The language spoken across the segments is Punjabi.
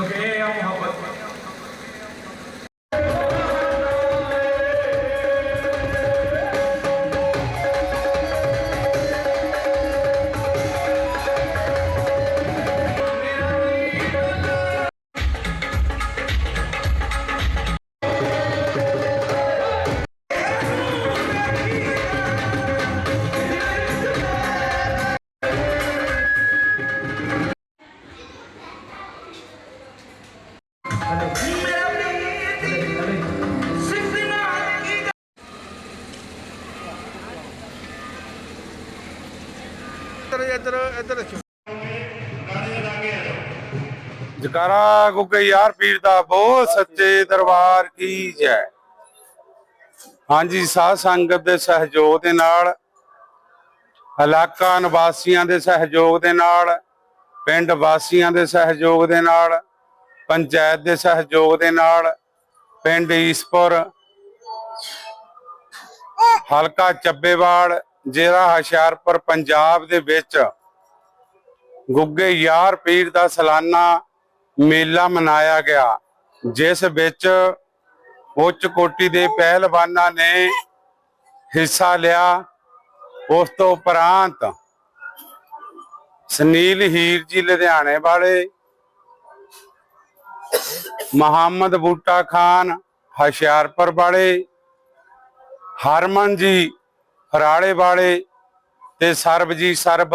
Então, quem é honrar ਇੱਧਰ ਇੱਧਰ ਇੱਧਰ ਦੇਖੋ ਜਕਾਰਾ ਗੁੱਗੇ ਯਾਰ ਪੀਰ ਦਾ ਬਹੁਤ ਸੱਚੇ ਦਰਬਾਰ ਕੀ ਜੈ। ਹਾਂਜੀ, ਸਾਧ ਸੰਗਤ ਦੇ ਸਹਿਯੋਗ ਦੇ ਨਾਲ, ਇਲਾਕਾ ਨਿਵਾਸੀਆਂ ਦੇ ਸਹਿਯੋਗ ਦੇ ਨਾਲ, ਪਿੰਡ ਵਾਸੀਆਂ ਦੇ ਸਹਿਯੋਗ ਦੇ ਨਾਲ, ਪੰਚਾਇਤ ਦੇ ਸਹਿਯੋਗ ਦੇ ਨਾਲ, ਪਿੰਡ ਈਸਪੁਰ, ਹਲਕਾ ਚੱਬੇਵਾਲ ਜਿਹੜਾ ਹੁਸ਼ਿਆਰਪੁਰ, ਪੰਜਾਬ ਦੇ ਵਿੱਚ ਗੁੱਗੇ ਯਾਰ ਪੀਰ ਦਾ ਸਾਲਾਨਾ ਮੇਲਾ ਮਨਾਇਆ ਗਿਆ, ਜਿਸ ਵਿੱਚ ਉੱਚ ਕੋਟੀ ਦੇ ਪਹਿਲਵਾਨਾਂ ਨੇ ਹਿੱਸਾ ਲਿਆ। ਉਸ ਤੋਂ ਉਪਰੰਤ ਸੁਨੀਲ ਹੀਰ ਜੀ ਲੁਧਿਆਣੇ ਵਾਲੇ, ਮੁਹੰਮਦ ਬੂਟਾ ਖਾਨ ਹੁਸ਼ਿਆਰਪੁਰ ਵਾਲੇ, ਹਰਮਨ ਜੀ ਫਰਾੜੇ ਵਾਲੇ ਤੇ ਸਰਬਜੀਤ ਸਰਬ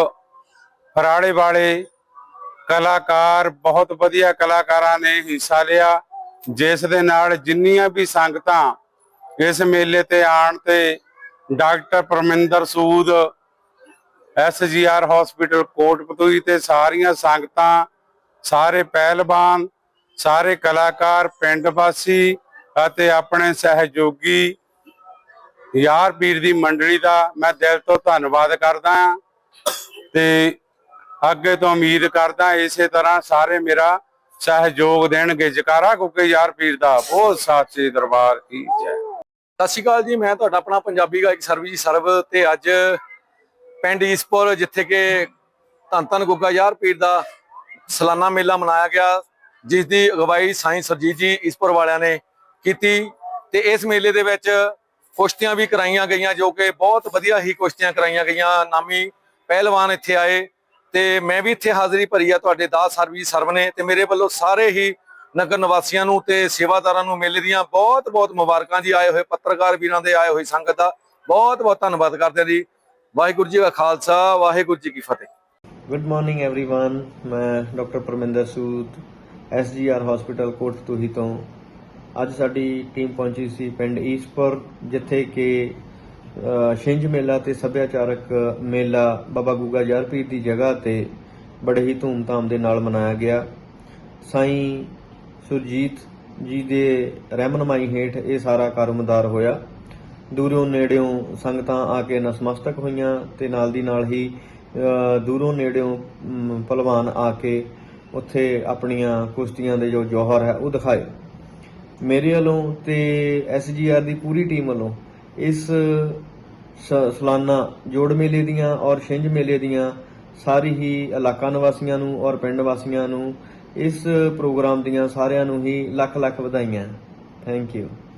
ਫਰਾੜੇ ਵਾਲੇ ਕਲਾਕਾਰ, ਬਹੁਤ ਵਧੀਆ ਕਲਾਕਾਰਾਂ ਨੇ ਹਿੱਸਾ ਲਿਆ। ਜਿਸ ਦੇ ਨਾਲ ਜਿੰਨੀਆਂ ਵੀ ਸੰਗਤਾਂ ਇਸ ਮੇਲੇ ਤੇ ਆਣ ਤੇ doctor Parminder Sood, SGR hospital Kotputli ਤੇ ਸਾਰੀਆਂ ਸੰਗਤਾਂ, ਸਾਰੇ ਪਹਿਲਵਾਨ, ਸਾਰੇ ਕਲਾਕਾਰ, ਪਿੰਡ ਵਾਸੀ ਅਤੇ ਆਪਣੇ ਸਹਿਯੋਗੀ ਯਾਰ ਪੀਰ ਦੀ ਮੰਡਲੀ ਦਾ ਮੈਂ ਦਿਲ ਤੋਂ ਧੰਨਵਾਦ ਕਰਦਾ ਹਾਂ ਤੇ ਅੱਗੇ ਤੋਂ ਉਮੀਦ ਕਰਦਾ ਇਸੇ ਤਰ੍ਹਾਂ ਸਾਰੇ ਮੇਰਾ ਸਹਿਯੋਗ ਦੇਣਗੇ। ਜਕਾਰਾ ਕਿਉਂਕਿ ਯਾਰ ਪੀਰ ਦਾ, ਬਹੁਤ ਸਾਚੇ ਦਰਬਾਰ ਕੀ ਜੈ। ਸਤਿ ਸ਼੍ਰੀ ਅਕਾਲ ਜੀ, ਮੈਂ ਤੁਹਾਡਾ ਆਪਣਾ ਪੰਜਾਬੀ ਗਾਇਕ ਸਰਬਜੀਤ ਸਰਬ ਤੇ ਅੱਜ ਪਿੰਡ ਈਸਪੁਰ ਜਿੱਥੇ ਕਿ ਧੰਨ ਧੰਨ ਗੁੱਗਾ ਯਾਰ ਪੀਰ ਦਾ ਸਾਲਾਨਾ ਮੇਲਾ ਮਨਾਇਆ ਗਿਆ ਜਿਸ ਦੀ ਅਗਵਾਈ ਸਾਈਂ ਸਰਜੀਤ ਜੀ ਈਸਪੁਰ ਵਾਲਿਆਂ ਨੇ ਕੀਤੀ ਤੇ ਇਸ ਮੇਲੇ ਦੇ ਵਿੱਚ ਕੁਸ਼ਤੀਆਂ ਵੀ ਕਰਾਈਆਂ ਗਈਆਂ ਜੋ ਕਿ ਬਹੁਤ ਵਧੀਆ ਹੀ ਕੁਸ਼ਤੀਆਂ ਕਰਾਈਆਂ ਗਈਆਂ ਨਾਮੀ ਪਹਿਲਵਾਨ ਇੱਥੇ ਆਏ ਤੇ ਮੈਂ ਵੀ ਇੱਥੇ ਹਾਜ਼ਰੀ ਭਰੀ ਆ ਤੁਹਾਡੇ ਦਾਸ ਸਰਬਜੀਤ ਸਰਬ ਨੇ ਤੇ ਮੇਰੇ ਵੱਲੋਂ ਸਾਰੇ ਹੀ ਨਗਰ ਨਿਵਾਸੀਆਂ ਨੂੰ ਤੇ ਸੇਵਾਦਾਰਾਂ ਨੂੰ ਮੇਲੇ ਦੀਆਂ ਬਹੁਤ ਬਹੁਤ ਮੁਬਾਰਕਾਂ ਜੀ ਆਏ ਹੋਏ ਪੱਤਰਕਾਰ ਵੀਰਾਂ ਦੇ ਆਏ ਹੋਏ ਸੰਗਤ ਦਾ ਬਹੁਤ ਬਹੁਤ ਧੰਨਵਾਦ ਕਰਦੇ ਹਾਂ ਜੀ ਵਾਹਿਗੁਰੂ ਜੀ ਕਾ ਖਾਲਸਾ ਵਾਹਿਗੁਰੂ ਜੀ ਕੀ ਫਤਿਹ ਗੁੱਡ ਮਾਰਨਿੰਗ एवरीवन ਮੈਂ doctor Parminder Sood SGR hospital ਕੋਟਤੂਹੀ ਤੋਂ ਅੱਜ ਸਾਡੀ ਟੀਮ ਪਹੁੰਚੀ ਸੀ ਪਿੰਡ ਈਸਪੁਰ ਜਿੱਥੇ ਕਿ ਛਿੰਝ ਮੇਲਾ ਤੇ ਸੱਭਿਆਚਾਰਕ ਮੇਲਾ ਬਾਬਾ ਗੁੱਗਾ ਯਾਰ ਦੀ ਜਗ੍ਹਾ ਤੇ ਬੜੇ ਹੀ ਧੂਮਧਾਮ ਦੇ ਨਾਲ ਮਨਾਇਆ ਗਿਆ। ਸਾਈਂ ਸੁਰਜੀਤ ਜੀ ਦੇ ਰਹਿਨਮਾਈ ਹੇਠ ਇਹ ਸਾਰਾ ਕਾਰੋਮਦਾਰ ਹੋਇਆ। ਦੂਰੋਂ ਨੇੜਿਓਂ ਸੰਗਤਾਂ ਆ ਕੇ ਨਸਮਸਤਕ ਹੋਈਆਂ ਤੇ ਨਾਲ ਦੀ ਨਾਲ ਹੀ ਦੂਰੋਂ ਨੇੜਿਓਂ ਮ, ਭਲਵਾਨ ਆ ਕੇ ਉੱਥੇ ਆਪਣੀਆਂ ਕੁਸ਼ਤੀਆਂ ਦੇ ਜੋ ਜੋਹਰ ਹੈ ਉਹ ਦਿਖਾਏ। ਮੇਰੇ ਵੱਲੋਂ ਤੇ ਐਸਜੀਆਰ ਦੀ ਪੂਰੀ ਟੀਮ ਵੱਲੋਂ ਇਸ ਸਲਾਨਾ ਜੋੜ ਮੇਲੇ ਦੀਆਂ ਔਰ ਛਿੰਝ ਮੇਲੇ ਦੀਆਂ ਸਾਰੀ ਹੀ ਇਲਾਕਾ ਨਿਵਾਸੀਆਂ ਨੂੰ ਔਰ ਪਿੰਡ ਵਾਸੀਆਂ ਨੂੰ ਇਸ ਪ੍ਰੋਗਰਾਮ ਦੀਆਂ ਸਾਰਿਆਂ ਨੂੰ ਹੀ ਲੱਖ ਲੱਖ ਵਧਾਈਆਂ। Thank you